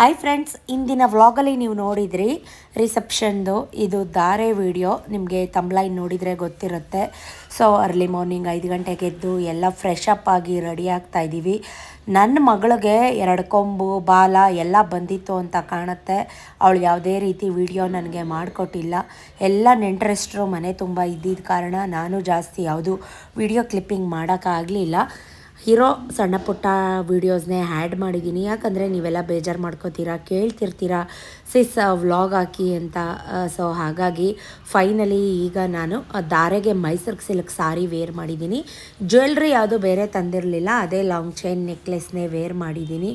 Hi friends ಇಂದಿನ ವ್ಲಾಗಲ್ಲಿ ನೀವು ನೋಡಿದ್ರಿ ರಿಸೆಪ್ಷನ್ದು ಇದು ಧಾರೆ ವಿಡಿಯೋ ನಿಮಗೆ ತಮ್ಲೈನ್ ನೋಡಿದರೆ ಗೊತ್ತಿರುತ್ತೆ. ಸೊ ಅರ್ಲಿ ಮಾರ್ನಿಂಗ್ ಐದು ಗಂಟೆಗೆ ಎದ್ದು ಎಲ್ಲ ಫ್ರೆಶ್ ಅಪ್ ಆಗಿ ರೆಡಿ ಆಗ್ತಾ ಇದ್ದೀವಿ. ನನ್ನ ಮಗಳಿಗೆ ಎರಡು ಕೊಂಬು, ಬಾಲ ಎಲ್ಲ ಬಂದಿತ್ತು ಅಂತ ಕಾಣುತ್ತೆ. ಅವಳು ಯಾವುದೇ ರೀತಿ ವಿಡಿಯೋ ನನಗೆ ಮಾಡಿಕೊಟ್ಟಿಲ್ಲ. ಎಲ್ಲ ನೆಂಟ್ರೆಸ್ಟ್ರು ಮನೆ ತುಂಬ ಇದ್ದಿದ್ದ ಕಾರಣ ನಾನು ಜಾಸ್ತಿ ಯಾವುದು ವಿಡಿಯೋ ಕ್ಲಿಪ್ಪಿಂಗ್ ಮಾಡೋಕ್ಕಾಗಲಿಲ್ಲ. ಇರೋ ಸಣ್ಣ ಪುಟ್ಟ ವೀಡಿಯೋಸ್ನೇ ಆ್ಯಡ್ ಮಾಡಿದ್ದೀನಿ. ಯಾಕಂದರೆ ನೀವೆಲ್ಲ ಬೇಜಾರು ಮಾಡ್ಕೋತೀರಾ, ಕೇಳ್ತಿರ್ತೀರಾ ಸಿಸ್ ವ್ಲಾಗ್ ಹಾಕಿ ಅಂತ ಸೊ ಹಾಗಾಗಿ ಫೈನಲಿ ಈಗ ನಾನು ದಾರೆಗೆ ಮೈಸೂರು ಸಿಲ್ಕ್ ಸಾರಿ ವೇರ್ ಮಾಡಿದ್ದೀನಿ. ಜ್ಯುವೆಲ್ರಿ ಯಾವುದು ಬೇರೆ ತಂದಿರಲಿಲ್ಲ, ಅದೇ ಲಾಂಗ್ ಚೈನ್ ನೆಕ್ಲೆಸ್ನೇ ವೇರ್ ಮಾಡಿದ್ದೀನಿ.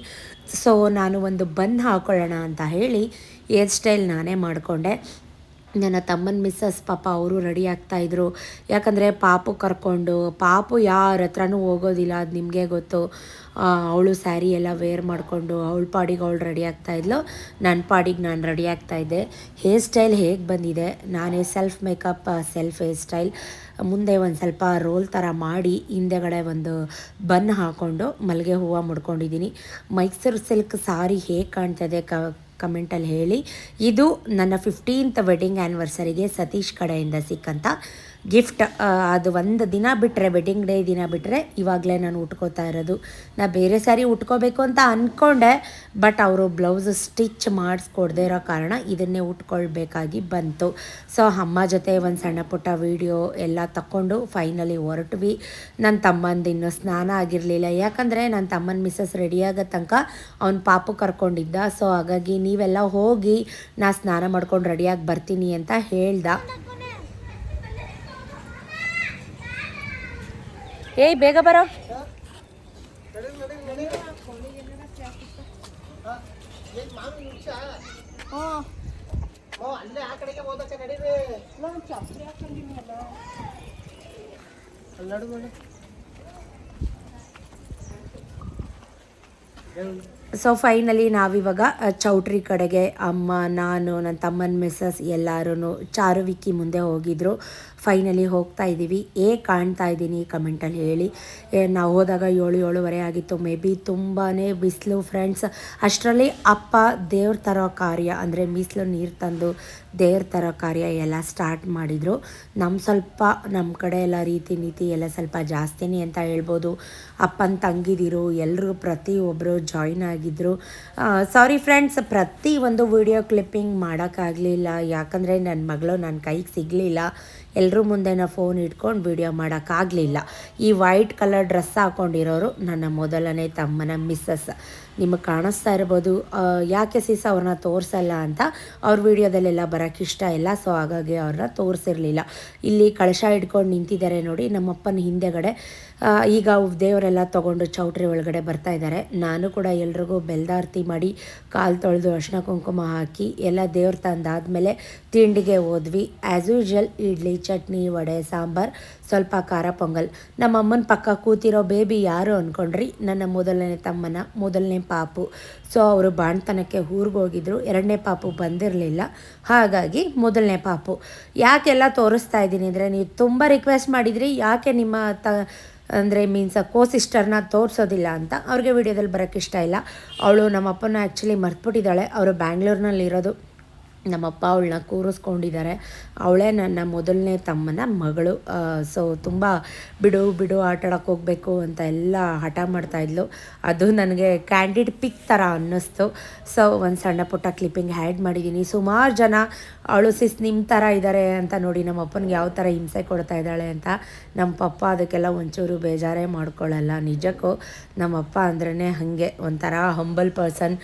ಸೊ ನಾನು ಒಂದು ಬನ್ ಹಾಕೊಳ್ಳೋಣ ಅಂತ ಹೇಳಿ ಹೇರ್ ಸ್ಟೈಲ್ ನಾನೇ ಮಾಡಿಕೊಂಡೆ. ನನ್ನ ತಮ್ಮನ ಮಿಸ್ಸಸ್ ಪಾಪ ಅವರು ರೆಡಿ ಆಗ್ತಾಯಿದ್ರು ಯಾಕಂದರೆ ಪಾಪು ಕರ್ಕೊಂಡು, ಪಾಪು ಯಾರ ಹತ್ರನೂ ಹೋಗೋದಿಲ್ಲ, ಅದು ನಿಮಗೆ ಗೊತ್ತು. ಅವಳು ಸ್ಯಾರಿ ಎಲ್ಲ ವೇರ್ ಮಾಡಿಕೊಂಡು ಅವಳ ಪಾಡಿಗೆ ಅವಳು ರೆಡಿ ಆಗ್ತಾಯಿದ್ಲು ನನ್ನ ಪಾಡಿಗೆ ನಾನು ರೆಡಿ ಆಗ್ತಾಯಿದ್ದೆ ಹೇರ್ ಸ್ಟೈಲ್ ಹೇಗೆ ಬಂದಿದೆ? ನಾನೇ self makeup self hair style ಮುಂದೆ ಒಂದು ಸ್ವಲ್ಪ ರೋಲ್ ಥರ ಮಾಡಿ ಹಿಂದೆಗಡೆ ಒಂದು ಬನ್ ಹಾಕ್ಕೊಂಡು ಮಲ್ಲಿಗೆ ಹೂವು ಮುಡ್ಕೊಂಡಿದ್ದೀನಿ ಮೈಸೂರು ಸಿಲ್ಕ್ ಸಾರಿ ಹೇಗೆ ಕಾಣ್ತದೆ ಕ ಕಮೆಂಟಲ್ಲಿ ಹೇಳಿ. ಇದು ನನ್ನ ಫಿಫ್ಟೀನ್ತ್ ವೆಡ್ಡಿಂಗ್ ಆ್ಯನಿವರ್ಸರಿಗೆ ಸತೀಶ್ ಕಡೆಯಿಂದ ಸಿಕ್ಕಂಥ ಗಿಫ್ಟ್ ಅದು ಒಂದು ದಿನ ಬಿಟ್ಟರೆ ವೆಡ್ಡಿಂಗ್ ಡೇ ದಿನ ಬಿಟ್ಟರೆ ಇವಾಗಲೇ ನಾನು ಉಟ್ಕೋತಾ ಇರೋದು. ನಾ ಬೇರೆ ಸ್ಯಾರಿ ಉಟ್ಕೋಬೇಕು ಅಂತ ಅಂದ್ಕೊಂಡೆ ಬಟ್ ಅವರು ಬ್ಲೌಸ್ ಸ್ಟಿಚ್ ಮಾಡಿಸ್ಕೊಡ್ದೇ ಇರೋ ಕಾರಣ ಇದನ್ನೇ ಉಟ್ಕೊಳ್ಬೇಕಾಗಿ ಬಂತು. ಸೊ ಅಮ್ಮ ಜೊತೆ ಒಂದು ಸಣ್ಣ ಪುಟ್ಟ ವೀಡಿಯೋ ಎಲ್ಲ ತಗೊಂಡು ಫೈನಲಿ ಹೊರಟ್ವಿ. ನನ್ನ ತಮ್ಮಂದು ಇನ್ನೂ ಸ್ನಾನ ಆಗಿರಲಿಲ್ಲ. ಯಾಕಂದರೆ ನನ್ನ ತಮ್ಮನ ಮಿಸ್ಸಸ್ ರೆಡಿಯಾಗೋ ತನಕ ಅವ್ನ ಪಾಪು ಕರ್ಕೊಂಡಿದ್ದ. ಸೊ ಹಾಗಾಗಿ ನೀವೆಲ್ಲ ಹೋಗಿ ನಾ ಸ್ನಾನ ಮಾಡ್ಕೊಂಡು ರೆಡಿಯಾಗಿ ಬರ್ತೀನಿ ಅಂತ ಹೇಳ್ದ. ಏಯ್ ಬೇಗ ಬರೋ. ಅಲ್ಲೇ ಸೊ ಫೈನಲಿ ನಾವಿವಾಗ ಚೌಟ್ರಿ ಕಡೆಗೆ ಅಮ್ಮ, ನಾನು ನನ್ನ ತಮ್ಮನ ಮಿಸ್ಸಸ್ ಎಲ್ಲರೂ ಚಾರುವಿಕ್ಕಿ ಮುಂದೆ ಹೋಗಿದ್ರು. ಫೈನಲಿ ಹೋಗ್ತಾ ಇದ್ದೀವಿ ಏ, ಕಾಣ್ತಾ ಇದ್ದೀನಿ ಕಮೆಂಟಲ್ಲಿ ಹೇಳಿ. ನಾವು ಹೋದಾಗ ಏಳು, ಏಳುವರೆ ಆಗಿತ್ತು. ಮೇ ಬಿ ತುಂಬಾ ಬಿಸಿಲು ಫ್ರೆಂಡ್ಸ್ ಅಷ್ಟರಲ್ಲಿ ಅಪ್ಪ ದೇವ್ರ ತರೋ ಕಾರ್ಯ ಅಂದರೆ ಬಿಸಿಲು ನೀರು ತಂದು ದೇವ್ರ ತರೋ ಕಾರ್ಯ ಎಲ್ಲ ಸ್ಟಾರ್ಟ್ ಮಾಡಿದರು. ನಮ್ಮ ಸ್ವಲ್ಪ ನಮ್ಮ ಕಡೆ ಎಲ್ಲ ರೀತಿ ನೀತಿ ಎಲ್ಲ ಸ್ವಲ್ಪ ಜಾಸ್ತಿನೇ ಅಂತ ಹೇಳ್ಬೋದು. ಅಪ್ಪನ ತಂಗಿದಿರು ಎಲ್ಲರೂ ಪ್ರತಿಯೊಬ್ಬರು ಜಾಯ್ನ್ ಆಗಿದ್ದರು ಸಾರಿ ಫ್ರೆಂಡ್ಸ್ ಪ್ರತಿ ಒಂದು ವಿಡಿಯೋ ಕ್ಲಿಪ್ಪಿಂಗ್ ಮಾಡೋಕ್ಕಾಗಲಿಲ್ಲ. ಯಾಕಂದರೆ ನನ್ನ ಮಗಳು ನನ್ನ ಕೈಗೆ ಸಿಗಲಿಲ್ಲ. ಎಲ್ಲರೂ ಮುಂದೆ ಫೋನ್ ಇಟ್ಕೊಂಡು ವಿಡಿಯೋ ಮಾಡೋಕ್ಕಾಗಲಿಲ್ಲ. ಈ ವೈಟ್ ಕಲರ್ ಡ್ರೆಸ್ ಹಾಕ್ಕೊಂಡಿರೋರು ನನ್ನ ಮೊದಲನೇ ತಮ್ಮನ ಮಿಸ್ಸಸ್ ನಿಮಗೆ ಕಾಣಿಸ್ತಾ ಇರ್ಬೋದು. ಯಾಕೆ ಸೀಸ ಅವ್ರನ್ನ ತೋರಿಸಲ್ಲ ಅಂತ ಅವ್ರ ವಿಡಿಯೋದಲ್ಲೆಲ್ಲ ಬರೋಕ್ಕೆ ಇಷ್ಟ ಇಲ್ಲ. ಸೊ ಹಾಗಾಗಿ ಅವ್ರನ್ನ ತೋರಿಸಿರಲಿಲ್ಲ. ಇಲ್ಲಿ ಕಳಶ ಇಟ್ಕೊಂಡು ನಿಂತಿದ್ದಾರೆ ನೋಡಿ. ನಮ್ಮಪ್ಪನ ಹಿಂದೆಗಡೆ ಈಗ ದೇವರೆಲ್ಲ ತೊಗೊಂಡು ಚೌಟ್ರಿ ಒಳಗಡೆ ಬರ್ತಾ ಇದ್ದಾರೆ ನಾನು ಕೂಡ ಎಲ್ರಿಗೂ ಬೆಲ್ದಾರ್ತಿ ಮಾಡಿ ಕಾಲು ತೊಳೆದು ಅರ್ಶಿನ ಕುಂಕುಮ ಹಾಕಿ ಎಲ್ಲ ದೇವ್ರ ತಂದಾದಮೇಲೆ ತಿಂಡಿಗೆ ಹೋದ್ವಿ. ಆ್ಯಸ್ ಯೂಶ್ವಲ್ ಇಡ್ಲಿ, ಚಟ್ನಿ, ವಡೆ, ಸಾಂಬಾರು, ಸ್ವಲ್ಪ ಖಾರ, ಪೊಂಗಲ್. ನಮ್ಮ ಅಮ್ಮನ ಪಕ್ಕ ಕೂತಿರೋ ಬೇಬಿ ಯಾರು ಅಂದ್ಕೊಂಡ್ರಿ ನನ್ನ ಮೊದಲನೇ ತಮ್ಮನ, ಮೊದಲನೇ ಪಾಪು. ಸೊ ಅವರು ಬಾಣ್ತನಕ್ಕೆ ಊರಿಗೆ ಹೋಗಿದ್ರು. ಎರಡನೇ ಪಾಪು ಬಂದಿರಲಿಲ್ಲ. ಹಾಗಾಗಿ ಮೊದಲನೇ ಪಾಪು. ಯಾಕೆಲ್ಲ ತೋರಿಸ್ತಾ ಇದ್ದೀನಿ ಅಂದರೆ, ನೀವು ತುಂಬ ರಿಕ್ವೆಸ್ಟ್ ಮಾಡಿದ್ರಿ. ಯಾಕೆ ನಿಮ್ಮ ತ ಅಂದರೆ ಮೀನ್ಸ್ ಕೋ ಸಿಸ್ಟರ್ನ ತೋರಿಸೋದಿಲ್ಲ ಅಂತ ಅವ್ರಿಗೆ ವಿಡಿಯೋದಲ್ಲಿ ಬರೋಕ್ಕಿಷ್ಟ ಇಲ್ಲ. ಅವಳು ನಮ್ಮಪ್ಪನ ಆ್ಯಕ್ಚುಲಿ ಮರ್ತುಬಿಟ್ಟಿದ್ದಾಳೆ. ಅವರು ಬ್ಯಾಂಗ್ಳೂರ್ನಲ್ಲಿ ಇರೋದು ನಮ್ಮಪ್ಪ ಅವಳನ್ನ ಕೂರಿಸ್ಕೊಂಡಿದ್ದಾರೆ. ಅವಳೇ ನನ್ನ ಮೊದಲನೇ ತಮ್ಮನ ಮಗಳು. ಸೊ ತುಂಬ ಬಿಡು ಬಿಡು ಆಟ ಹೋಗಬೇಕು ಅಂತ ಎಲ್ಲ ಹಠ ಮಾಡ್ತಾಯಿದ್ಲು ಅದು ನನಗೆ ಕ್ಯಾಂಡಿಡ್ ಪಿಕ್ ಥರ ಅನ್ನಿಸ್ತು. ಸೊ ಒಂದು ಸಣ್ಣ ಪುಟ್ಟ ಕ್ಲಿಪ್ಪಿಂಗ್ ಹ್ಯಾಡ್ ಮಾಡಿದ್ದೀನಿ ಸುಮಾರು ಜನ, ಅವಳು ಸಿಸ್ ನಿಮ್ಮ ಥರ ಇದ್ದಾರೆ ಅಂತ ನೋಡಿ ನಮ್ಮ ಅಪ್ಪನಿಗೆ ಯಾವ ಥರ ಹಿಂಸೆ ಕೊಡ್ತಾ ಇದ್ದಾಳೆ ಅಂತ ನಮ್ಮ ಪಪ್ಪ ಅದಕ್ಕೆಲ್ಲ ಒಂಚೂರು ಬೇಜಾರೇ ಮಾಡ್ಕೊಳ್ಳಲ್ಲ. ನಿಜಕ್ಕೂ ನಮ್ಮಪ್ಪ ಅಂದ್ರೇ ಹಾಗೆ. ಒಂಥರ ಹಂಬಲ್ ಪರ್ಸನ್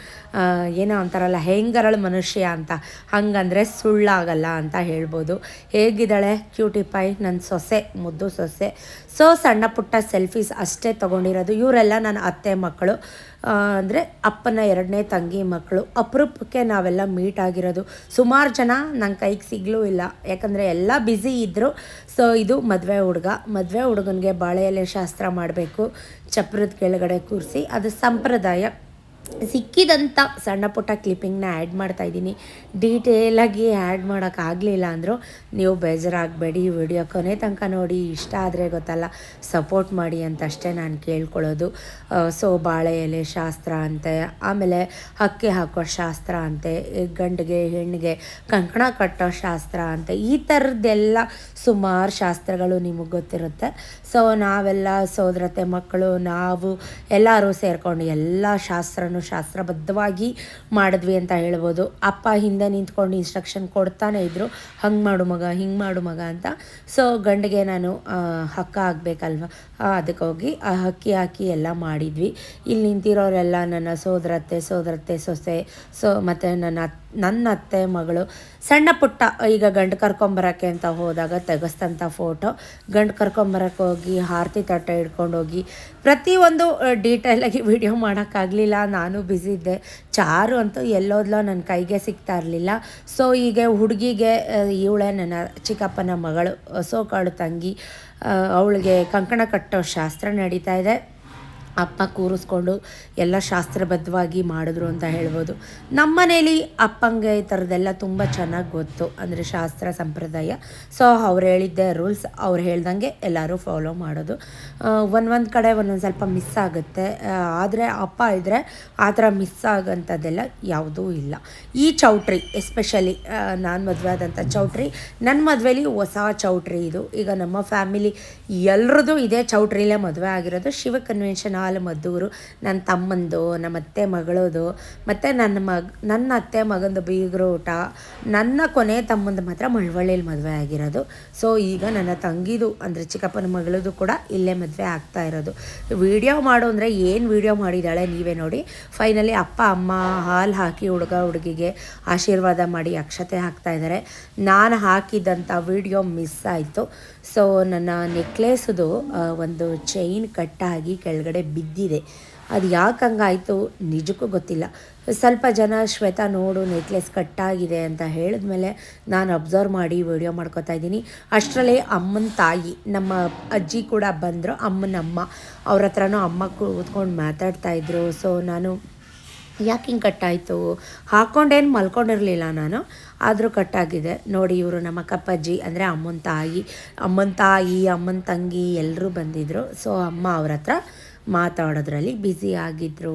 ಏನೋ ಅಂತಾರಲ್ಲ ಹೆಂಗರಳು ಮನುಷ್ಯ ಅಂತ. ಹಂಗಂದರೆ ಸುಳ್ಳಾಗಲ್ಲ ಅಂತ ಹೇಳ್ಬೋದು. ಹೇಗಿದ್ದಾಳೆ? ಕ್ಯೂಟಿ ಪೈ ನನ್ನ ಸೊಸೆ, ಮುದ್ದು ಸೊಸೆ. ಸೊ, ಸಣ್ಣ ಪುಟ್ಟ ಸೆಲ್ಫೀಸ್ ಅಷ್ಟೇ ತೊಗೊಂಡಿರೋದು. ಇವರೆಲ್ಲ ನನ್ನ ಅತ್ತೆ ಮಕ್ಕಳು. ಅಂದರೆ ಅಪ್ಪನ ಎರಡನೇ ತಂಗಿ ಮಕ್ಕಳು. ಅಪರೂಪಕ್ಕೆ ನಾವೆಲ್ಲ ಮೀಟ್ ಆಗಿರೋದು. ಸುಮಾರು ಜನ ನನ್ನ ಕೈಗೆ ಸಿಗಲೂ ಇಲ್ಲ. ಯಾಕಂದರೆ ಎಲ್ಲ ಬ್ಯುಸಿ ಇದ್ದರು ಸೊ, ಇದು ಮದುವೆ ಹುಡುಗ. ಮದುವೆ ಹುಡುಗನಿಗೆ ಬಾಳೆ ಎಲೆ ಶಾಸ್ತ್ರ ಮಾಡಬೇಕು. ಚಪ್ರದ ಕೆಳಗಡೆ ಕೂರಿಸಿ, ಅದು ಸಂಪ್ರದಾಯ. ಸಿಕ್ಕಿದಂಥ ಸಣ್ಣ ಪುಟ್ಟ ಕ್ಲಿಪ್ಪಿಂಗ್ನ ಆ್ಯಡ್ ಮಾಡ್ತಾ ಇದ್ದೀನಿ. ಡೀಟೇಲಾಗಿ ಆ್ಯಡ್ ಮಾಡೋಕ್ಕಾಗಲಿಲ್ಲ ಅಂದರೂ ನೀವು ಬೇಜಾರಾಗಬೇಡಿ ವಿಡಿಯೋ ಕೊನೆ ತನಕ ನೋಡಿ, ಇಷ್ಟ ಆದರೆ ಗೊತ್ತಲ್ಲ ಸಪೋರ್ಟ್ ಮಾಡಿ ಅಂತ ಅಷ್ಟೇ ನಾನು ಕೇಳ್ಕೊಳ್ಳೋದು. ಸೊ ಬಾಳೆ ಎಲೆ ಶಾಸ್ತ್ರ ಅಂತೆ, ಆಮೇಲೆ ಹಕ್ಕಿ ಹಾಕೋ ಶಾಸ್ತ್ರ ಅಂತೆ, ಗಂಡಿಗೆ, ಹೆಣ್ಣಿಗೆ ಕಂಕಣ ಕಟ್ಟೋ ಶಾಸ್ತ್ರ ಅಂತೆ, ಈ ಥರದ್ದೆಲ್ಲ ಸುಮಾರು ಶಾಸ್ತ್ರಗಳು ನಿಮಗೆ ಗೊತ್ತಿರುತ್ತೆ. ಸೊ ನಾವೆಲ್ಲ ಸೋದರತೆ ಮಕ್ಕಳು, ನಾವು ಎಲ್ಲರೂ ಸೇರಿಕೊಂಡು ಎಲ್ಲ ಶಾಸ್ತ್ರನೂ ಶಾಸ್ತ್ರಬದ್ಧವಾಗಿ ಮಾಡಿದ್ವಿ ಅಂತ ಹೇಳ್ಬೋದು. ಅಪ್ಪ ಹಿಂದೆ ನಿಂತ್ಕೊಂಡು ಇನ್ಸ್ಟ್ರಕ್ಷನ್ ಕೊಡ್ತಾನೆ ಇದ್ದರು ಹಂಗೆ ಮಾಡು ಮಗ, ಹಿಂಗೆ ಮಾಡು ಮಗ ಅಂತ. ಸೊ ಗಂಡಿಗೆ ನಾನು ಹಕ್ಕ ಆಗಬೇಕಲ್ವ ಅದಕ್ಕೆ ಹೋಗಿ ಆ ಹಕ್ಕಿ ಹಾಕಿ ಎಲ್ಲ ಮಾಡಿದ್ವಿ. ಇಲ್ಲಿ ನಿಂತಿರೋರೆಲ್ಲ ನನ್ನ ಸೋದರತ್ತೆ ಸೋದರತ್ತೆ, ಸೊಸೆ, ಸೊ ಮತ್ತು ನನ್ನ ನನ್ನ ಅತ್ತೆ ಮಗಳು, ಸಣ್ಣ ಪುಟ್ಟ, ಈಗ ಗಂಡು ಕರ್ಕೊಂಬರೋಕ್ಕೆ ಅಂತ ಹೋದಾಗ ತೆಗೆಸ್ತಂಥ ಫೋಟೋ. ಗಂಡು ಕರ್ಕೊಂಬರಕ್ಕೆ ಹೋಗಿ ಆರತಿ ತಟ್ಟೆ ಹಿಡ್ಕೊಂಡೋಗಿ ಪ್ರತಿಯೊಂದು ಡೀಟೇಲಾಗಿ ವಿಡಿಯೋ ಮಾಡೋಕ್ಕಾಗಲಿಲ್ಲ. ನಾನು ಬ್ಯುಸಿ ಇದ್ದೆ. ಚಾರು ಅಂತೂ ಎಲ್ಲೋದ್ಲೋ ನನ್ನ ಕೈಗೆ ಸಿಗ್ತಾ ಇರಲಿಲ್ಲ. ಸೊ ಈಗ ಹುಡುಗಿಗೆ ಇವಳೆ ನನ್ನ ಚಿಕ್ಕಪ್ಪನ ಮಗಳು ಸೋಕಾಳು ತಂಗಿ ಅವಳಿಗೆ ಕಂಕಣ ಕಟ್ಟೋ ಶಾಸ್ತ್ರ ನಡೀತಾ ಇದೆ. ಅಪ್ಪ ಕೂರಿಸ್ಕೊಂಡು ಎಲ್ಲ ಶಾಸ್ತ್ರಬದ್ಧವಾಗಿ ಮಾಡಿದ್ರು ಅಂತ ಹೇಳ್ಬೋದು. ನಮ್ಮ ಮನೇಲಿ ಅಪ್ಪಂಗೆ ಈ ಥರದ್ದೆಲ್ಲ ತುಂಬ ಚೆನ್ನಾಗಿ ಗೊತ್ತು ಅಂದರೆ ಶಾಸ್ತ್ರ ಸಂಪ್ರದಾಯ. ಸೊ ಅವ್ರು ಹೇಳಿದ್ದೆ ರೂಲ್ಸ್ ಅವ್ರು ಹೇಳ್ದಂಗೆ ಎಲ್ಲರೂ ಫಾಲೋ ಮಾಡೋದು. ಒಂದೊಂದು ಕಡೆ ಒಂದೊಂದು ಸ್ವಲ್ಪ ಮಿಸ್ ಆಗುತ್ತೆ. ಆದರೆ ಅಪ್ಪ ಇದ್ದರೆ ಆ ಥರ ಮಿಸ್ ಆಗೋಂಥದ್ದೆಲ್ಲ ಯಾವುದೂ ಇಲ್ಲ. ಈ ಚೌಟ್ರಿ ಎಸ್ಪೆಷಲಿ ನಾನು ಮದುವೆ ಆದಂಥ ಚೌಟ್ರಿ ನನ್ನ ಮದುವೆಲಿ ಹೊಸ ಚೌಟ್ರಿ ಇದು. ಈಗ ನಮ್ಮ ಫ್ಯಾಮಿಲಿ ಎಲ್ರದ್ದು ಇದೇ ಚೌಟ್ರಿಲೇ ಮದುವೆ ಆಗಿರೋದು. ಶಿವ ಕನ್ವೆನ್ಷನ್ ಹಾಲ್ ಮದ್ದೂರು ನನ್ನ ತಮ್ಮಂದು ನಮ್ಮ ಅತ್ತೆ ಮಗಳದು, ಮತ್ತು ನನ್ನ ಮಗ ನನ್ನ ಅತ್ತೆ ಮಗಂದು ಬೀಗರು ಊಟ, ನನ್ನ ಕೊನೆ ತಮ್ಮಂದು ಮಾತ್ರ ಮಳವಳ್ಳಿಯಲ್ಲಿ ಮದುವೆ ಆಗಿರೋದು. ಸೊ ಈಗ ನನ್ನ ತಂಗಿದು, ಅಂದರೆ ಚಿಕ್ಕಪ್ಪನ ಮಗಳದು ಕೂಡ ಇಲ್ಲೇ ಮದುವೆ ಆಗ್ತಾ ಇರೋದು. ವಿಡಿಯೋ ಮಾಡು ಅಂದರೆ ಏನು ವೀಡಿಯೋ ಮಾಡಿದ್ದಾಳೆ ನೀವೇ ನೋಡಿ. ಫೈನಲಿ ಅಪ್ಪ, ಅಮ್ಮ ಹಾಲು ಹಾಕಿ ಹುಡುಗ ಹುಡುಗಿಗೆ ಆಶೀರ್ವಾದ ಮಾಡಿ ಅಕ್ಷತೆ ಹಾಕ್ತಾ ಇದ್ದಾರೆ. ನಾನು ಹಾಕಿದ್ದಂಥ ವಿಡಿಯೋ ಮಿಸ್ ಆಯಿತು. ಸೊ ನನ್ನ ನೆಕ್ಲೆಸ್ದು ಒಂದು ಚೈನ್ ಕಟ್ಟಾಗಿ ಕೆಳಗಡೆ ಬಿದ್ದಿದೆ. ಅದು ಯಾಕೆ ಹಂಗಾಯಿತು ನಿಜಕ್ಕೂ ಗೊತ್ತಿಲ್ಲ. ಸ್ವಲ್ಪ ಜನ ಶ್ವೇತಾ ನೋಡು ನೆಕ್ಲೆಸ್ ಕಟ್ಟಾಗಿದೆ ಅಂತ ಹೇಳಿದ್ಮೇಲೆ ನಾನು ಅಬ್ಸರ್ವ್ ಮಾಡಿ ವಿಡಿಯೋ ಮಾಡ್ಕೋತಾ ಇದ್ದೀನಿ. ಅಷ್ಟರಲ್ಲೇ ಅಮ್ಮನ ತಾಯಿ, ನಮ್ಮ ಅಜ್ಜಿ ಕೂಡ ಬಂದರು ಅಮ್ಮನ ಅಮ್ಮ ಅವ್ರ ಹತ್ರನೂ ಅಮ್ಮ ಕೂತ್ಕೊಂಡು ಮಾತಾಡ್ತಾ ಇದ್ರು. ಸೊ ನಾನು ಯಾಕೆ ಹಿಂಗೆ ಕಟ್ಟಾಯಿತು? ಹಾಕ್ಕೊಂಡೇನು ಮಲ್ಕೊಂಡಿರಲಿಲ್ಲ ನಾನು. ಆದರೂ ಕಟ್ಟಾಗಿದೆ. ನೋಡಿ ಇವರು ನಮ್ಮ ಕಪ್ಪಜ್ಜಿ ಅಂದರೆ ಅಮ್ಮನ ತಾಯಿ ಅಮ್ಮನ ತಾಯಿ, ಅಮ್ಮನ ತಂಗಿ ಎಲ್ಲರೂ ಬಂದಿದ್ದರು ಸೊ ಅಮ್ಮ ಅವ್ರ ಹತ್ರ ಮಾತಾಡೋದ್ರಲ್ಲಿ ಬ್ಯುಸಿ ಆಗಿದ್ದರು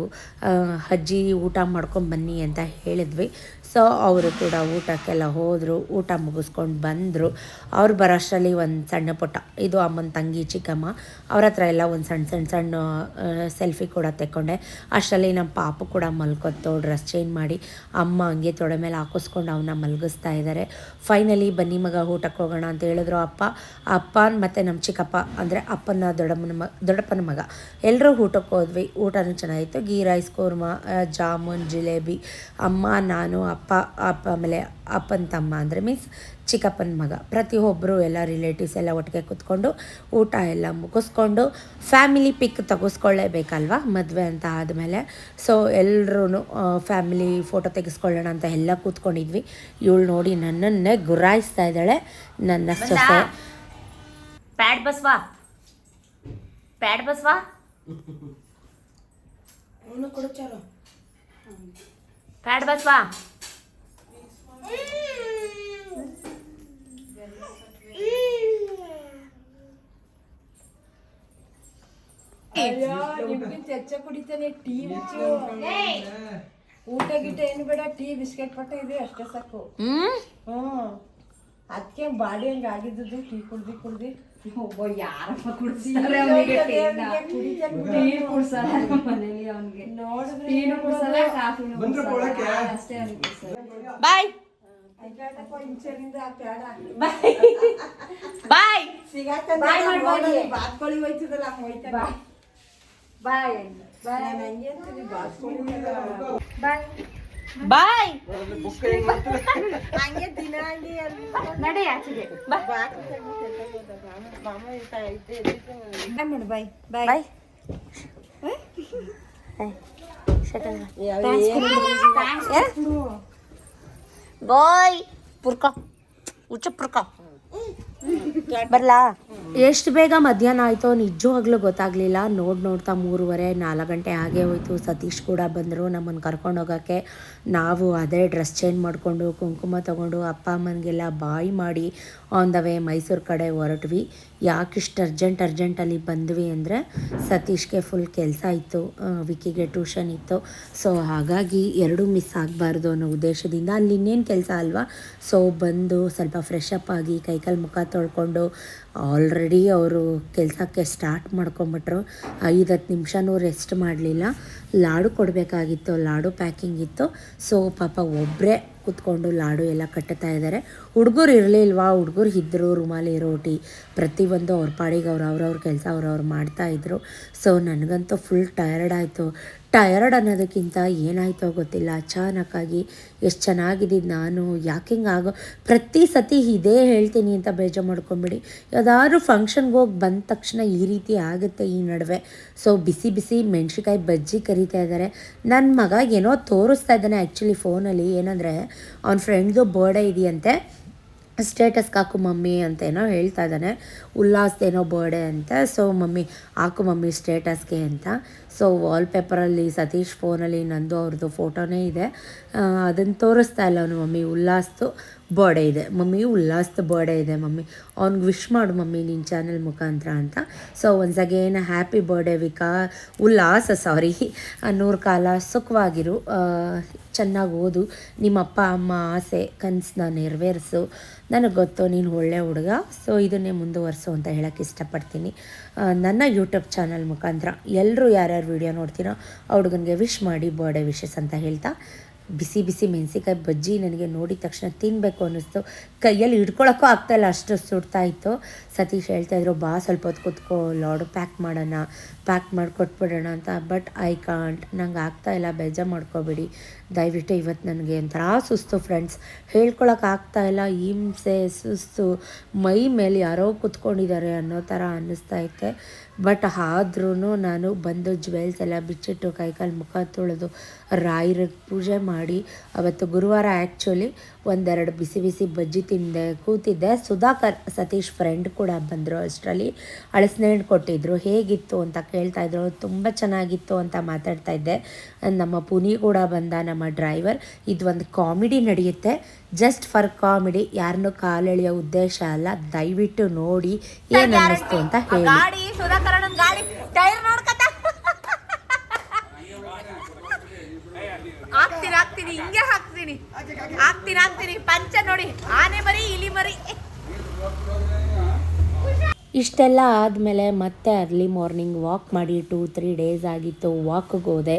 ಅಜ್ಜಿ ಊಟ ಮಾಡ್ಕೊಂಡು ಬನ್ನಿ ಅಂತ ಹೇಳಿದ್ವಿ. ಸೊ ಅವರು ಕೂಡ ಊಟಕ್ಕೆಲ್ಲ ಹೋದರು, ಊಟ ಮುಗಿಸ್ಕೊಂಡು ಬಂದರು. ಅವ್ರು ಬರೋಷ್ಟರಲ್ಲಿ ಒಂದು ಸಣ್ಣ ಪುಟ್ಟ, ಇದು ಅಮ್ಮನ ತಂಗಿ ಚಿಕ್ಕಮ್ಮ, ಅವ್ರ ಹತ್ರ ಎಲ್ಲ ಒಂದು ಸಣ್ಣ ಸಣ್ಣ ಸಣ್ಣ ಸೆಲ್ಫಿ ಕೂಡ ತೆಕ್ಕೊಂಡೆ. ಅಷ್ಟರಲ್ಲಿ ನಮ್ಮ ಪಾಪು ಕೂಡ ಮಲ್ಕೊತ್ತು ಡ್ರೆಸ್ ಚೇಂಜ್ ಮಾಡಿ ಅಮ್ಮ ಹಂಗೆ ತೊಡೆ ಮೇಲೆ ಹಾಕಿಸ್ಕೊಂಡು ಅವನ್ನ ಮಲಗಿಸ್ತಾ ಇದ್ದಾರೆ ಫೈನಲಿ ಬನ್ನಿ ಮಗ ಊಟಕ್ಕೆ ಹೋಗೋಣ ಅಂತ ಹೇಳಿದ್ರು ಅಪ್ಪ. ಅಪ್ಪ ಮತ್ತು ನಮ್ಮ ಚಿಕ್ಕಪ್ಪ, ಅಂದರೆ ಅಪ್ಪನ ದೊಡ್ಡಮ್ಮನ ಮ, ದೊಡ್ಡಪ್ಪನ ಮಗ. ಎಲ್ಲರೂ ಊಟಕ್ಕೆ ಹೋದ್ವಿ. ಊಟನೂ ಚೆನ್ನಾಗಿತ್ತು. ಗೀ, ರೈಸ್, ಕೂರ್ಮ ಜಾಮೂನ್, ಜಿಲೇಬಿ, ಅಮ್ಮ, ನಾನು ಅಪ್ಪ ಅಪ್ಪ ಆಮೇಲೆ ಅಪ್ಪನ ತಮ್ಮ ಅಂದರೆ ಮೀನ್ಸ್ ಚಿಕ್ಕಪ್ಪನ ಮಗ. ಪ್ರತಿಯೊಬ್ಬರು ಎಲ್ಲ ರಿಲೇಟಿವ್ಸ್ ಎಲ್ಲ ಒಟ್ಟಿಗೆ ಕೂತ್ಕೊಂಡು ಊಟ ಎಲ್ಲ ಮುಗಿಸ್ಕೊಂಡು ಫ್ಯಾಮಿಲಿ ಪಿಕ್ ತೆಗೆಸ್ಕೊಳ್ಳೇಬೇಕಲ್ವಾ? ಮದುವೆ ಅಂತ ಆದಮೇಲೆ. ಸೊ ಎಲ್ಲರೂ ಫ್ಯಾಮಿಲಿ ಫೋಟೋ ತೆಗೆಸ್ಕೊಳ್ಳೋಣ ಅಂತ ಎಲ್ಲ ಕೂತ್ಕೊಂಡಿದ್ವಿ. ಇವಳು ನೋಡಿ ನನ್ನನ್ನೇ ಗುರಾಯಿಸ್ತಾ ಇದ್ದಾಳೆ. ನನ್ನ ಸೊಸೆ. ಪ್ಯಾಡ್ ಬಸ್ವಾ ಪ್ಯಾಡ್ ಬಸ್ವಾ ಪ್ಯಾಡ್ ಬಸ್ವಾ ಹೆಚ್ಚ ಕುಡಿತಾನೆ ಟೀ ಊಟ ಗೀಟ ಏನು ಬೇಡ ಟೀ ಬಿಸ್ಕೆಟ್ ಪಟ್ಟ ಇದೆ ಅಷ್ಟೇ ಸಾಕು. ಹ್ಮ್? ಅದಕ್ಕೆ ಬಾಡಿ ಹಂಗ ಆಗಿದ್ದು ಟೀ ಕುಡ್ದಿ ಕುಡ್ದಿ. ಒಬ್ಬ ಯಾರಪ್ಪ ಕುಡ್ಸಿದ್ರೆ ನೋಡಿದ್ರೆ ಟೀನು ಬಾಯ್ ಪ್ಯಾಡ ಬಾಯ್ ಸಿಗಾಕಂದ್ರೆ ಬಾತ್ಕೊಳ್ಳಿ ಹೋಯ್ತದಲ್ಲ ಹಂಗ ಹೋಯ್ತಾರ ಬಾಯ್ ನಾನು ಹಂಗೆ ಅಂತೀನಿ ಬಾತ್ಕೊಳ್ಳಿ ಬಾಯ್ ಬಾಯ್ ಹಂಗೆ ದಿನ ಹಂಗೆ ನಡಿ ಆಚೆಗೆ. ಮಾಡು ಬಾಯ್ ಬಾಯ್ ಬಾಯ್ ಬಾಯ್, ಪುರ್ಕ. ಉಚ್ಚ ಪುರ್ಕ. ಬರ್ಲಾ? ಎಷ್ಟು ಬೇಗ ಮಧ್ಯಾಹ್ನ ಆಯಿತೋ ನಿಜವಾಗ್ಲೂ ಗೊತ್ತಾಗಲಿಲ್ಲ. ನೋಡಿ ನೋಡ್ತಾ ಮೂರುವರೆ, ನಾಲ್ಕು ಗಂಟೆ ಹಾಗೆ ಹೋಯ್ತು. ಸತೀಶ್ ಕೂಡ ಬಂದರು ನಮ್ಮನ್ನು ಕರ್ಕೊಂಡು ಹೋಗೋಕ್ಕೆ. ನಾವು ಅದೇ ಡ್ರೆಸ್ ಚೇಂಜ್ ಮಾಡಿಕೊಂಡು, ಕುಂಕುಮ ತಗೊಂಡು ಅಪ್ಪ ಅಮ್ಮನಿಗೆಲ್ಲ ಬಾಯಿ ಮಾಡಿ ಆನ್ ದ ವೇ ಮೈಸೂರು ಕಡೆ ಹೊರಟ್ವಿ. ಯಾಕಿಷ್ಟು ಅರ್ಜೆಂಟ್ ಅರ್ಜೆಂಟಲ್ಲಿ ಬಂದ್ವಿ ಅಂದರೆ ಸತೀಶ್ಗೆ ಫುಲ್ ಕೆಲಸ ಇತ್ತು ವಿಕಿಗೆ ಟ್ಯೂಷನ್ ಇತ್ತು. ಸೊ ಹಾಗಾಗಿ ಎರಡೂ ಮಿಸ್ ಆಗಬಾರ್ದು ಅನ್ನೋ ಉದ್ದೇಶದಿಂದ ಅಲ್ಲಿ ಇನ್ನೇನು ಕೆಲಸ ಅಲ್ವಾ? ಸೊ ಬಂದು ಸ್ವಲ್ಪ ಫ್ರೆಶ್ ಅಪ್ ಆಗಿ ಕೈಕಾಲು ಮುಖ ತೊಳ್ಕೊಂಡು ಆಲ್ರೆಡಿ ಅವರು ಕೆಲಸಕ್ಕೆ ಸ್ಟಾರ್ಟ್ ಮಾಡ್ಕೊಂಬಿಟ್ರು. ಐದು ಹತ್ತು ನಿಮಿಷನೂ ರೆಸ್ಟ್ ಮಾಡಲಿಲ್ಲ. ಲಾಡು ಕೊಡಬೇಕಾಗಿತ್ತು, ಲಾಡು ಪ್ಯಾಕಿಂಗ್ ಇತ್ತು. ಸೊ ಪಾಪ ಒಬ್ಬರೇ ಕೂತ್ಕೊಂಡು ಲಾಡು ಎಲ್ಲ ಕಟ್ಟುತ್ತಾ ಇದ್ದಾರೆ. ಹುಡುಗರು ಇರಲಿಲ್ವಾ ಹುಡುಗರು ಇದ್ದರು ರುಮಾಲಿ ರೋಟಿ ಪ್ರತಿಯೊಂದು ಅವ್ರ ಪಾಡಿಗೆ ಅವ್ರು ಅವ್ರವ್ರ ಕೆಲಸ ಅವ್ರವ್ರು ಮಾಡ್ತಾಯಿದ್ರು ಸೊ ನನಗಂತೂ ಫುಲ್ ಟಯರ್ಡ್ ಆಯಿತು. ಟಯರ್ಡ್ ಅನ್ನೋದಕ್ಕಿಂತ ಏನಾಯಿತೋ ಗೊತ್ತಿಲ್ಲ. ಅಚಾನಕ್ಕಾಗಿ ಎಷ್ಟು ಚೆನ್ನಾಗಿದ್ದೀನಿ ನಾನು. ಯಾಕೆ ಆಗೋ ಪ್ರತಿ ಸತಿ ಇದೇ ಹೇಳ್ತೀನಿ ಅಂತ ಬೇಜಾರು ಮಾಡ್ಕೊಂಬಿಡಿ. ಯಾವುದಾದ್ರೂ ಫಂಕ್ಷನ್ಗೆ ಹೋಗಿ ಬಂದ ತಕ್ಷಣ ಈ ರೀತಿ ಆಗುತ್ತೆ ಈ ನಡುವೆ. ಸೊ ಬಿಸಿ ಬಿಸಿ ಮೆಣ್ಸಿಕಾಯಿ ಬಜ್ಜಿ ಕರಿತಾ ಇದ್ದಾರೆ. ನನ್ನ ಮಗ ಏನೋ ತೋರಿಸ್ತಾ ಇದ್ದಾನೆ ಆ್ಯಕ್ಚುಲಿ ಫೋನಲ್ಲಿ ಏನಂದರೆ, ಅವ್ನ ಫ್ರೆಂಡ್ದು ಬರ್ಡೇ ಇದೆಯಂತೆ. ಸ್ಟೇಟಸ್ಗೆ ಹಾಕು ಮಮ್ಮಿ ಅಂತ ಏನೋ ಹೇಳ್ತಾ ಇದ್ದಾನೆ. ಉಲ್ಲಾಸ್ದೇನೋ ಬರ್ಡೇ ಅಂತ. ಸೊ ಮಮ್ಮಿ, ಹಾಕು ಮಮ್ಮಿ ಸ್ಟೇಟಸ್ಗೆ ಅಂತ. ಸೊ ವಾಲ್ಪೇಪರಲ್ಲಿ ಸತೀಶ್ ಫೋನಲ್ಲಿ ನಂದು ಅವ್ರದ್ದು ಫೋಟೋನೇ ಇದೆ. ಅದನ್ನು ತೋರಿಸ್ತಾ ಇಲ್ಲ ಅವನು ಮಮ್ಮಿ. ಉಲ್ಲಾಸ್ದು ಬರ್ಡೇ ಇದೆ. ಮಮ್ಮಿ, ಉಲ್ಲಾಸ್ದು ಬರ್ಡೇ ಇದೆ ಮಮ್ಮಿ. ಅವ್ನಿಗೆ ವಿಶ್ ಮಾಡು ಮಮ್ಮಿ ನಿನ್ನ ಚಾನೆಲ್ ಮುಖಾಂತರ ಅಂತ. So once again happy birthday Vika. Ullas ಸಾರಿ ನೂರು ಕಾಲ ಸುಖವಾಗಿರು. ಚೆನ್ನಾಗಿ ಓದು. ನಿಮ್ಮ ಅಪ್ಪ ಅಮ್ಮ, ಆಸೆ ಕನಸನ್ನ ನೆರವೇರಿಸು. ನನಗೆ ಗೊತ್ತು, ನೀನು ಒಳ್ಳೆ ಹುಡುಗ ಸೊ ಇದನ್ನೇ ಮುಂದುವರಿಸು ಅಂತ ಹೇಳೋಕ್ಕೆ ಇಷ್ಟಪಡ್ತೀನಿ. ನನ್ನ ಯೂಟ್ಯೂಬ್ ಚಾನಲ್ ಮುಖಾಂತರ ಎಲ್ಲರೂ ಯಾರ್ಯಾರು ವಿಡಿಯೋ ನೋಡ್ತೀರೋ, ಆ ಹುಡುಗನಿಗೆ ವಿಶ್ ಮಾಡಿ ಬರ್ಡೇ ವಿಶಸ್ ಅಂತ ಹೇಳ್ತಾ, ಬಿಸಿ ಬಿಸಿ ಮೆಣಸಿಕಾಯಿ ಬಜ್ಜಿ ನನಗೆ ನೋಡಿದ ತಕ್ಷಣ ತಿನ್ನಬೇಕು ಅನ್ನಿಸ್ತು. ಕೈಯಲ್ಲಿ ಹಿಡ್ಕೊಳಕ್ಕೂ ಆಗ್ತಾಯಿಲ್ಲ ಅಷ್ಟು ಸುಡ್ತಾ ಇತ್ತು. ಸತೀಶ್ ಹೇಳ್ತಾಯಿದ್ರು ಬಾ, ಸ್ವಲ್ಪ ಹೊತ್ತು ಕೂತ್ಕೋ, ಲಾಡು ಪ್ಯಾಕ್ ಮಾಡೋಣ ಪ್ಯಾಕ್ ಮಾಡಿ ಕೊಟ್ಬಿಡೋಣ ಅಂತ ಬಟ್ ಐ ಕಾಂಟ್ ನಂಗೆ ಆಗ್ತಾಯಿಲ್ಲ ಬೇಜಾರು ಮಾಡ್ಕೋಬೇಡಿ. ದಯವಿಟ್ಟು ಇವತ್ತು ನನಗೆ ಒಂಥರ ಸುಸ್ತು ಫ್ರೆಂಡ್ಸ್ ಹೇಳ್ಕೊಳಕ್ಕೆ ಇಲ್ಲ, ಹಿಂಸೆ, ಸುಸ್ತು, ಮೈ ಮೇಲೆ ಯಾರೋ ಕೂತ್ಕೊಂಡಿದ್ದಾರೆ ಅನ್ನೋ ಥರ ಅನ್ನಿಸ್ತಾ ಐತೆ ಬಟ್ ಆದ್ರೂ ನಾನು ಬಂದು ಜ್ಯುವೆಲ್ಸ್ ಎಲ್ಲ ಬಿಚ್ಚಿಟ್ಟು ಕೈಕಾಲು ಮುಖ ತೊಳೆದು ರಾಯರಿಗೆ ಪೂಜೆ ಮಾಡಿ, ಅವತ್ತು ಗುರುವಾರ ಆ್ಯಕ್ಚುಲಿ ಒಂದೆರಡು ಬಿಸಿ ಬಿಸಿ ಬಜ್ಜಿ ತಿಂದೆ, ಕೂತಿದ್ದೆ. ಸುಧಾಕರ್ ಸತೀಶ್ ಫ್ರೆಂಡ್ ಕೂಡ ಬಂದರು ಅಷ್ಟರಲ್ಲಿ. ಹಳಸನೆ ಹಣ್ಣು ಕೊಟ್ಟಿದ್ರು, ಹೇಗಿತ್ತು ಅಂತ ಕೇಳ್ತಾಯಿದ್ರು ತುಂಬ ಚೆನ್ನಾಗಿತ್ತು ಅಂತ ಮಾತಾಡ್ತಾ ಇದ್ದೆ. ನಮ್ಮ ಪುನಿ ಕೂಡ ಬಂದ, ನಮ್ಮ ಡ್ರೈವರ್ ಇದು ಒಂದು ಕಾಮಿಡಿ ನಡೆಯುತ್ತೆ ಜಸ್ಟ್ ಫಾರ್ ಕಾಮಿಡಿ ಯಾರನ್ನೂ ಕಾಲೆಳೆಯೋ ಉದ್ದೇಶ ಅಲ್ಲ. ದಯವಿಟ್ಟು ನೋಡಿ ಏನು ಅನ್ನಿಸ್ತು ಅಂತ ಹೇಳಿ. ಹಾಕ್ತೀನಿ ಹಾಕ್ತೀನಿ, ಹಿಂಗೆ ಹಾಕ್ತೀನಿ. ಹಾಕ್ತೀನಿ ಹಾಕ್ತೀನಿ. ಪಂಚ ನೋಡಿ. ಆನೆ ಮರಿ, ಇಲಿ ಮರಿ ಇಷ್ಟೆಲ್ಲ ಆದಮೇಲೆ ಮತ್ತೆ ಅರ್ಲಿ ಮಾರ್ನಿಂಗ್ ವಾಕ್ ಮಾಡಿ ಟೂ ತ್ರೀ ಡೇಸ್ ಆಗಿತ್ತು. ವಾಕ್ಗೆ ಹೋದೆ.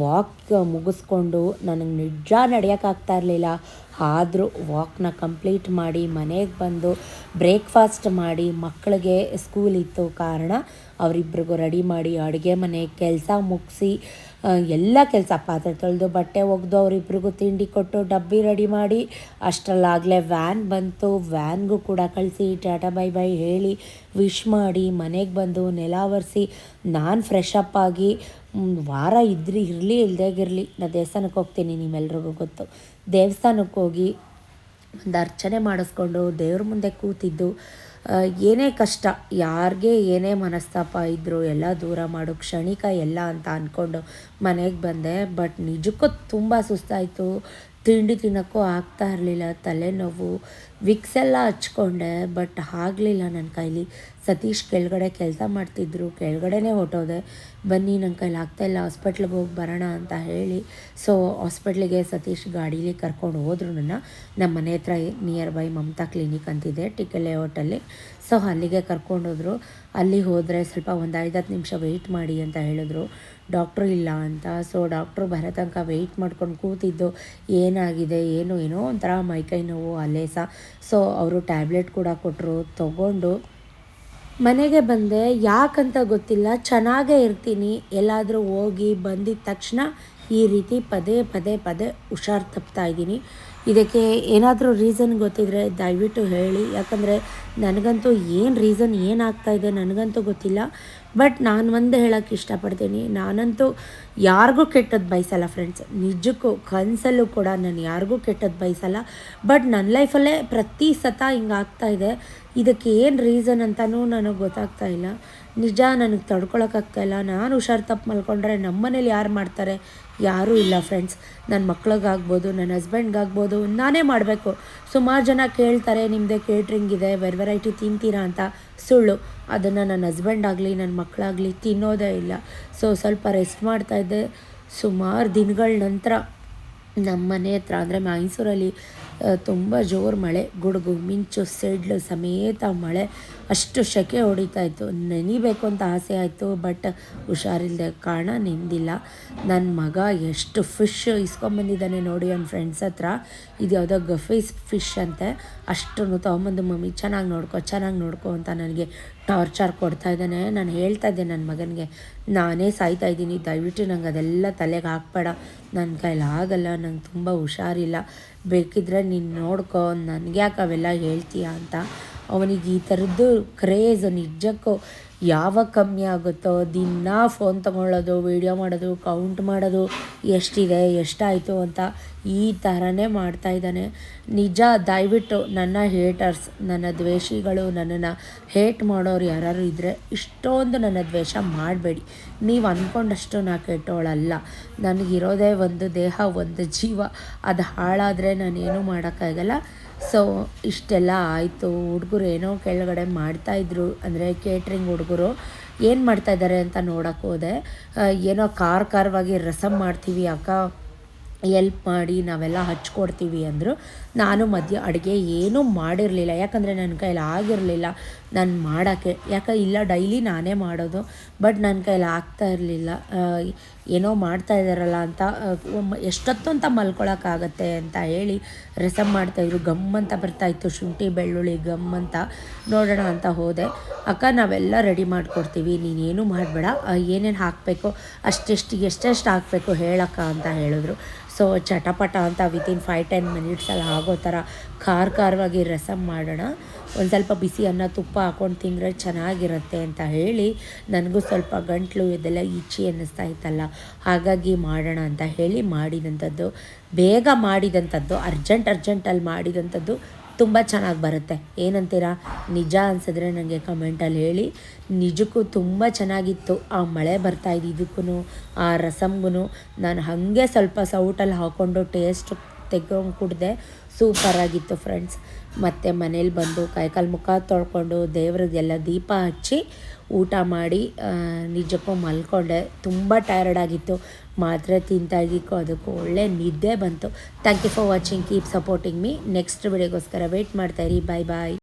ವಾಕ್ ಮುಗಿಸ್ಕೊಂಡು ನನಗೆ ನಿಜ ನಡೆಯೋಕ್ಕಾಗ್ತಾ ಇರಲಿಲ್ಲ. ಆದರೂ ವಾಕ್ನ ಕಂಪ್ಲೀಟ್ ಮಾಡಿ ಮನೆಗೆ ಬಂದು ಬ್ರೇಕ್ಫಾಸ್ಟ್ ಮಾಡಿ ಮಕ್ಕಳಿಗೆ ಸ್ಕೂಲ್ ಇತ್ತು. ಕಾರಣ ಅವರಿಬ್ರಿಗೂ ರೆಡಿ ಮಾಡಿ ಅಡುಗೆ ಮನೆ ಕೆಲಸ ಮುಗಿಸಿ ಎಲ್ಲ ಕೆಲಸ ಪಾತ್ರೆ ತೊಳೆದು, ಬಟ್ಟೆ ಒಗೆದು, ಅವರಿಬ್ರಿಗೂ ತಿಂಡಿ ಕೊಟ್ಟು, ಡಬ್ಬಿ ರೆಡಿ ಮಾಡಿ, ಅಷ್ಟರಲ್ಲಾಗಲೇ ವ್ಯಾನ್ ಬಂತು. ವ್ಯಾನ್ಗೂ ಕೂಡ ಕಳಿಸಿ, ಟಾಟಾ ಬೈ ಬೈ ಹೇಳಿ, ವಿಶ್ ಮಾಡಿ, ಮನೆಗೆ ಬಂದು ನೆಲ ಒರೆಸಿ, ನಾನು ಫ್ರೆಶ್ ಅಪ್ ಆಗಿ ವಾರ ಇದ್ರಿ, ಇರಲಿ ಇಲ್ದೇಗಿರಲಿ ನಾನು ದೇವಸ್ಥಾನಕ್ಕೆ ಹೋಗ್ತೀನಿ ನಿಮ್ಮೆಲ್ರಿಗೂ ಗೊತ್ತು. ದೇವಸ್ಥಾನಕ್ಕೆ ಹೋಗಿ ಒಂದು ಅರ್ಚನೆ ಮಾಡಿಸ್ಕೊಂಡು ದೇವ್ರ ಮುಂದೆ ಕೂತಿದ್ದು ಏನೇ ಕಷ್ಟ, ಯಾರಿಗೆ ಏನೇ ಮನಸ್ತಾಪ ಇದ್ದರೂ ಎಲ್ಲ ದೂರ ಮಾಡು, ಕ್ಷಣಿಕ ಎಲ್ಲ ಅಂತ ಅಂದ್ಕೊಂಡು ಮನೆಗೆ ಬಂದೆ. ಬಟ್ ನಿಜಕ್ಕೂ ತುಂಬ ಸುಸ್ತಾಯಿತು. ತಿಂಡಿ ತಿನ್ನೋಕ್ಕೂ ಆಗ್ತಾ ಇರಲಿಲ್ಲ. ತಲೆನೋವು, ವಿಕ್ಸ್ ಎಲ್ಲ ಹಚ್ಕೊಂಡೆ. ಬಟ್ ಆಗಲಿಲ್ಲ ನನ್ನ ಕೈಲಿ. ಸತೀಶ್ ಕೆಳಗಡೆ ಕೆಲಸ ಮಾಡ್ತಿದ್ರು. ಕೆಳಗಡೆನೇ ಹೊಟ್ಟೋದೆ ಬನ್ನಿ ನನ್ನ ಕೈಲಿ ಆಗ್ತಾಯಿಲ್ಲ ಹಾಸ್ಪಿಟ್ಲಿಗೆ ಹೋಗಿ ಬರೋಣ ಅಂತ ಹೇಳಿ. ಸೊ ಹಾಸ್ಪಿಟ್ಲಿಗೆ ಸತೀಶ್ ಗಾಡೀಲಿ ಕರ್ಕೊಂಡು ಹೋದ್ರು ನನ್ನ. ನಮ್ಮ ಮನೆ ಹತ್ರ ನಿಯರ್ ಬೈ ಮಮತಾ ಕ್ಲಿನಿಕ್ ಅಂತಿದೆ ಟಿಕೆ ಲೇಔಟಲ್ಲಿ ಸೊ ಅಲ್ಲಿಗೆ ಕರ್ಕೊಂಡೋದ್ರು ಅಲ್ಲಿ ಹೋದರೆ ಸ್ವಲ್ಪ ಒಂದು ಐದತ್ತು ನಿಮಿಷ ವೆಯ್ಟ್ ಮಾಡಿ ಅಂತ ಹೇಳಿದ್ರು. ಡಾಕ್ಟ್ರು ಇಲ್ಲ ಅಂತ. ಸೊ ಡಾಕ್ಟ್ರು ಬರೋ ತನಕ ವೆಯ್ಟ್ ಮಾಡ್ಕೊಂಡು ಕೂತಿದ್ದು. ಏನಾಗಿದೆ, ಏನು, ಏನೋ ಒಂಥರ ಮೈಕೈ ನೋವು ಅಲ್ಲೇ ಸಹ ಸೊ ಅವರು ಟ್ಯಾಬ್ಲೆಟ್ ಕೂಡ ಕೊಟ್ಟರು ತೊಗೊಂಡು ಮನೆಗೆ ಬಂದೆ. ಯಾಕಂತ ಗೊತ್ತಿಲ್ಲ. ಚೆನ್ನಾಗೇ ಇರ್ತೀನಿ. ಎಲ್ಲಾದರೂ ಹೋಗಿ ಬಂದಿದ್ದ ತಕ್ಷಣ ಈ ರೀತಿ ಪದೇ ಪದೇ ಪದೇ ಹುಷಾರು ತಪ್ತಾ ಇದ್ದೀನಿ. ಇದಕ್ಕೆ ಏನಾದರೂ ರೀಸನ್ ಗೊತ್ತಿದ್ರೆ ದಯವಿಟ್ಟು ಹೇಳಿ. ಯಾಕಂದರೆ ನನಗಂತೂ ಏನು ರೀಸನ್ ಏನಾಗ್ತಾ ಇದೆ ನನಗಂತೂ ಗೊತ್ತಿಲ್ಲ. ಬಟ್ ನಾನು ಒಂದು ಹೇಳೋಕ್ಕೆ ಇಷ್ಟಪಡ್ತೀನಿ. ನಾನಂತೂ ಯಾರಿಗೂ ಕೆಟ್ಟದ್ದು ಬಯಸಲ್ಲ ಫ್ರೆಂಡ್ಸ್ ನಿಜಕ್ಕೂ ಕನಸಲ್ಲೂ ಕೂಡ ನಾನು ಯಾರಿಗೂ ಕೆಟ್ಟದ್ದು ಬಯಸಲ್ಲ. ಬಟ್ ನನ್ನ ಲೈಫಲ್ಲೇ ಪ್ರತಿ ಸತ ಹಿಂಗೆ ಇದೆ. ಇದಕ್ಕೆ ಏನು ರೀಸನ್ ಅಂತಲೂ ನನಗೆ ಗೊತ್ತಾಗ್ತಾ ಇಲ್ಲ. ನಿಜ ನನಗೆ ತಡ್ಕೊಳಕ್ಕಾಗ್ತಾಯಿಲ್ಲ ನಾನು ಹುಷಾರು ತಪ್ಪು ಮಲ್ಕೊಂಡ್ರೆ ನಮ್ಮ ಮನೇಲಿ ಯಾರು ಮಾಡ್ತಾರೆ? ಯಾರೂ ಇಲ್ಲ ಫ್ರೆಂಡ್ಸ್ ನನ್ನ ಮಕ್ಳಿಗಾಗ್ಬೋದು ನನ್ನ ಹಸ್ಬೆಂಡ್ಗಾಗ್ಬೋದು ನಾನೇ ಮಾಡಬೇಕು. ಸುಮಾರು ಜನ ಕೇಳ್ತಾರೆ ನಿಮ್ಮದೇ ಕೇಟ್ರಿಂಗ್ ಇದೆ, ವೆರ್ ವೆರೈಟಿ ತಿಂತೀರಾ ಅಂತ. ಸುಳ್ಳು. ಅದನ್ನು ನನ್ನ ಹಸ್ಬೆಂಡ್ ಆಗಲಿ ನನ್ನ ಮಕ್ಕಳಾಗಲಿ ತಿನ್ನೋದೇ ಇಲ್ಲ. ಸೊ ಸ್ವಲ್ಪ ರೆಸ್ಟ್ ಮಾಡ್ತಾಯಿದ್ದೆ ಸುಮಾರು ದಿನಗಳ ನಂತರ ನಮ್ಮ ಮನೆ ಹತ್ರ, ಅಂದರೆ ಮೈಸೂರಲ್ಲಿ ತುಂಬ ಜೋರು ಮಳೆ ಗುಡುಗು ಮಿಂಚು ಸಿಡ್ಲು ಸಮೇತ ಮಳೆ. ಅಷ್ಟು ಸೆಕೆ ಹೊಡಿತಾ ಇತ್ತು. ನೆನಿಬೇಕು ಅಂತ ಆಸೆ ಆಯಿತು, ಬಟ್ ಹುಷಾರಿಲ್ಲದೆ ಕಾರಣ ನೆಂದಿಲ್ಲ. ನನ್ನ ಮಗ ಎಷ್ಟು ಫಿಶ್ ಇಸ್ಕೊಂಬಂದಿದ್ದಾನೆ ನೋಡಿ ಅವ್ನ ಫ್ರೆಂಡ್ಸ್ ಹತ್ರ. ಇದು ಯಾವುದೋ ಗಫೀಸ್ ಫಿಶ್ ಅಂತೆ. ಅಷ್ಟನ್ನು ತೊಗೊಂಬಂದು ಮಮ್ಮಿ, ಚೆನ್ನಾಗಿ ನೋಡ್ಕೊ ಚೆನ್ನಾಗಿ ನೋಡ್ಕೊ ಅಂತ ನನಗೆ ಟಾರ್ಚರ್ ಕೊಡ್ತಾ ಇದ್ದಾನೆ. ನಾನು ಹೇಳ್ತಾ ಇದ್ದೆ ನನ್ನ ಮಗನಿಗೆ, ನಾನೇ ಸಾಯ್ತಾ ಇದ್ದೀನಿ, ದಯವಿಟ್ಟು ನಂಗೆ ಅದೆಲ್ಲ ತಲೆಗೆ ಹಾಕ್ಬೇಡ. ನನ್ನ ಕೈಲಿ ಆಗಲ್ಲ, ನಂಗೆ ತುಂಬ ಹುಷಾರಿಲ್ಲ. ಬೇಕಿದ್ರೆ ನೀನು ನೋಡ್ಕೊ ನನಗೆ ಯಾಕೆ ಅವೆಲ್ಲ ಹೇಳ್ತೀಯಾ? ಅಂತ ಅವನಿಗೆ ಈ ಥರದ್ದು ಕ್ರೇಜ್ ನಿಜಕ್ಕೂ ಯಾವಾಗ ಕಮ್ಮಿ ಆಗುತ್ತೋ, ದಿನ ಫೋನ್ ತಗೊಳ್ಳೋದು ವೀಡಿಯೋ ಮಾಡೋದು ಕೌಂಟ್ ಮಾಡೋದು, ಎಷ್ಟಿದೆ, ಎಷ್ಟಾಯಿತು ಅಂತ ಈ ಥರನೇ ಮಾಡ್ತಾ ಇದ್ದಾನೆ. ನಿಜ, ದಯವಿಟ್ಟು ನನ್ನ ಹೇಟರ್ಸ್ ನನ್ನ ದ್ವೇಷಿಗಳು ನನ್ನನ್ನು ಹೇಟ್ ಮಾಡೋರು ಯಾರು ಇದ್ದರೆ ಇಷ್ಟೊಂದು ನನ್ನ ದ್ವೇಷ ಮಾಡಬೇಡಿ. ನೀವು ಅಂದ್ಕೊಂಡಷ್ಟು ನಾ ಕೆಟ್ಟೋಳಲ್ಲ. ನನಗಿರೋದೇ ಒಂದು ದೇಹ, ಒಂದು ಜೀವ. ಅದು ಹಾಳಾದರೆ ನಾನೇನು ಮಾಡೋಕ್ಕಾಗಲ್ಲ. ಸೊ ಇಷ್ಟೆಲ್ಲ ಆಯಿತು. ಹುಡುಗರು ಏನೋ ಕೆಳಗಡೆ ಮಾಡ್ತಾಯಿದ್ರು ಅಂದರೆ ಕೇಟ್ರಿಂಗ್ ಹುಡುಗರು ಏನು ಮಾಡ್ತಾಯಿದ್ದಾರೆ ಅಂತ ನೋಡೋಕ್ಕೆ ಹೋದೆ. ಏನೋ ಖಾರ ಖಾರವಾಗಿ ರಸಮ್ ಮಾಡ್ತೀವಿ, ಅಕ್ಕ. ಎಲ್ಪ್ ಮಾಡಿ ನಾವೆಲ್ಲ ಹಚ್ಕೊಡ್ತೀವಿ ಅಂದರು. ನಾನು ಮಧ್ಯ ಅಡುಗೆ ಏನೂ ಮಾಡಿರಲಿಲ್ಲ. ಯಾಕಂದರೆ ನನ್ನ ಕೈಯಲ್ಲಿ ಆಗಿರಲಿಲ್ಲ ನಾನು ಮಾಡೋಕ್ಕೆ. ಯಾಕೆ ಇಲ್ಲ, ಡೈಲಿ ನಾನೇ ಮಾಡೋದು, ಬಟ್ ನನ್ನ ಕೈಯಲ್ಲಿ ಆಗ್ತಾ ಇರಲಿಲ್ಲ. ಏನೋ ಮಾಡ್ತಾ ಇದ್ದಾರಲ್ಲ ಅಂತ ಎಷ್ಟೊತ್ತು ಅಂತ ಮಲ್ಕೊಳಕ್ಕಾಗತ್ತೆ ಅಂತ ಹೇಳಿ ರಸಮ್ ಮಾಡ್ತಾಯಿದ್ರು ಗಮ್ ಅಂತ ಬರ್ತಾಯಿತ್ತು ಶುಂಠಿ, ಬೆಳ್ಳುಳ್ಳಿ, ಗಮ್ ಅಂತ. ನೋಡೋಣ ಅಂತ ಹೋದೆ. ಅಕ್ಕ, ನಾವೆಲ್ಲ ರೆಡಿ ಮಾಡಿಕೊಡ್ತೀವಿ, ನೀನೇನು ಮಾಡಬೇಡ. ಏನೇನು ಹಾಕಬೇಕು ಅಷ್ಟೆಷ್ಟು ಎಷ್ಟೆಷ್ಟು ಹಾಕಬೇಕು ಹೇಳಕ್ಕ ಅಂತ ಹೇಳಿದ್ರು. ಸೊ ಚಟಪಟ ಅಂತ ವಿತಿನ್ ಫೈವ್ ಟೆನ್ ಮಿನಿಟ್ಸಲ್ಲಿ ಆಗೋ ಥರ ಖಾರ ಖಾರವಾಗಿ ರಸಮ್ ಮಾಡೋಣ. ಒಂದು ಸ್ವಲ್ಪ ಬಿಸಿ ಅನ್ನ, ತುಪ್ಪ ಹಾಕೊಂಡು ತಿಂದರೆ ಚೆನ್ನಾಗಿರುತ್ತೆ ಅಂತ ಹೇಳಿ ನನಗೂ ಸ್ವಲ್ಪ ಗಂಟ್ಲು ಇದೆಲ್ಲ ಈಚಿ ಅನ್ನಿಸ್ತಾ ಇತ್ತಲ್ಲ, ಹಾಗಾಗಿ ಮಾಡೋಣ ಅಂತ ಹೇಳಿ ಮಾಡಿದಂಥದ್ದು. ಬೇಗ ಮಾಡಿದಂಥದ್ದು ಅರ್ಜೆಂಟ್ ಅರ್ಜೆಂಟಲ್ಲಿ ಮಾಡಿದಂಥದ್ದು ತುಂಬ ಚೆನ್ನಾಗಿ ಬರುತ್ತೆ. ಏನಂತೀರಾ? ನಿಜ ಅನ್ಸಿದ್ರೆ ನನಗೆ ಕಮೆಂಟಲ್ಲಿ ಹೇಳಿ. ನಿಜಕ್ಕೂ ತುಂಬ ಚೆನ್ನಾಗಿತ್ತು. ಆ ಮಳೆ ಬರ್ತಾ ಇದ್ದಿದ್ದಕ್ಕೂ ಆ ರಸಮ್ಗೂ ನಾನು ಹಾಗೆ ಸ್ವಲ್ಪ ಸೌಟಲ್ಲಿ ಹಾಕ್ಕೊಂಡು ಟೇಸ್ಟ್ ತೆಗೊಂಡು ಕುಡಿದೆ. ಸೂಪರಾಗಿತ್ತು ಫ್ರೆಂಡ್ಸ್ ಮತ್ತು ಮನೇಲಿ ಬಂದು ಕೈಕಾಲು ಮುಖ ತೊಳ್ಕೊಂಡು ದೇವ್ರಿಗೆಲ್ಲ ದೀಪ ಹಚ್ಚಿ ಊಟ ಮಾಡಿ ನಿಜಕ್ಕೂ ಮಲ್ಕೊಂಡೆ. ತುಂಬ ಟಯರ್ಡ್ ಆಗಿತ್ತು. ಮಾತ್ರೆ ತಿಂತಾಗಿಕ್ಕೂ ಅದಕ್ಕೂ ಒಳ್ಳೆ ನಿದ್ದೆ ಬಂತು. Thank you for watching keep supporting me next ವಿಡಿಯೋಗೋಸ್ಕರ wait ಮಾಡ್ತಾಯಿರಿ ಬಾಯ್ ಬಾಯ್